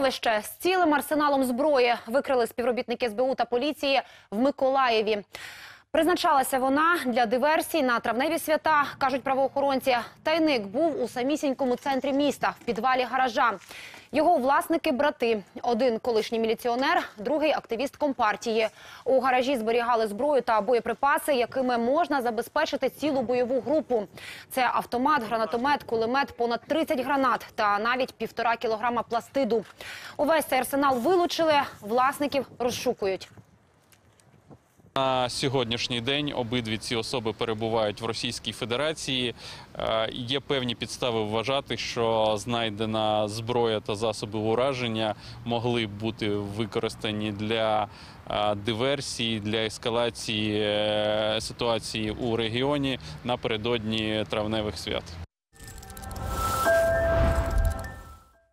Сховище з цілим арсеналом зброї викрили співробітники СБУ та поліції в Миколаєві. Призначалася вона для диверсій на травневі свята, кажуть правоохоронці. Тайник був у самісінькому центрі міста, в підвалі гаража. Його власники брати. Один колишній міліціонер, другий активіст компартії. У гаражі зберігали зброю та боєприпаси, якими можна забезпечити цілу бойову групу. Це автомат, гранатомет, кулемет, понад 30 гранат та навіть півтора кілограма пластиду. Увесь цей арсенал вилучили, власників розшукують. На сьогоднішній день обидві ці особи перебувають в Російській Федерації. Е, Є певні підстави вважати, що знайдена зброя та засоби ураження могли б бути використані для е, диверсії, для ескалації е, ситуації у регіоні напередодні травневих свят.